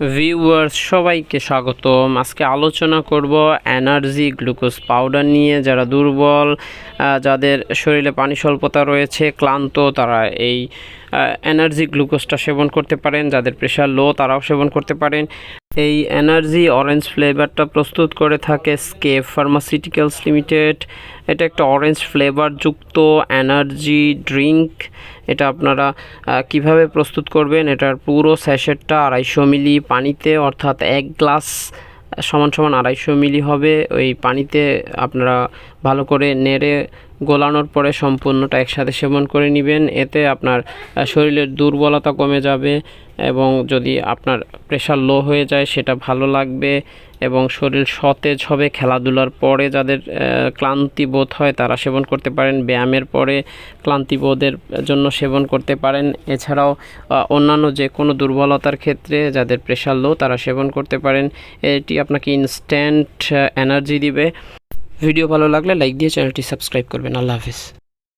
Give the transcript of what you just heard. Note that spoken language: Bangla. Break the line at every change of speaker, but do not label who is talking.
ভিউয়ার্স সবাইকে স্বাগতম। আজকে আলোচনা করব এনার্জি গ্লুকোজ পাউডার নিয়ে। যারা দুর্বল যাদের শরীরে পানি স্বল্পতা রয়েছে, ক্লান্ত, তারা এই এনার্জি গ্লুকোজটা সেবন করতে পারেন, যাদের প্রেশার লো তারাও সেবন করতে পারেন। এই এনার্জি অরেঞ্জ ফ্লেভারটা প্রস্তুত করে থাকে স্কেপ ফার্মাসিউটিক্যালস লিমিটেড। এটা একটা অরেঞ্জ ফ্লেভার যুক্ত এনার্জি ড্রিঙ্ক। এটা আপনারা কীভাবে প্রস্তুত করবেন, এটার পুরো স্যাশেটটা আড়াইশো মিলি পানিতে, অর্থাৎ এক গ্লাস, সমান সমান আড়াইশো মিলি হবে। ওই পানিতে আপনারা ভালো করে নেড়ে গোলানোর পরে সম্পূর্ণটা একসাথে সেবন করে নেবেন। এতে আপনার শরীরের দুর্বলতা কমে যাবে এবং যদি আপনার প্রেশার লো হয়ে যায় সেটা ভালো লাগবে এবং শরীর সতেজ হবে। খেলাধুলার পরে যাদের ক্লান্তি বোধ হয় তারা সেবন করতে পারেন। ব্যায়ামের পরে ক্লান্তি বোধের জন্য সেবন করতে পারেন। এছাড়াও অন্যান্য যে কোনো দুর্বলতার ক্ষেত্রে যাদের প্রেশার লো তারা সেবন করতে পারেন। এটি আপনাকে ইনস্ট্যান্ট এনার্জি দিবে। ভিডিও ভালো লাগলে লাইক দিয়ে চ্যানেলটি সাবস্ক্রাইব করবেন। আল্লাহ হাফিজ।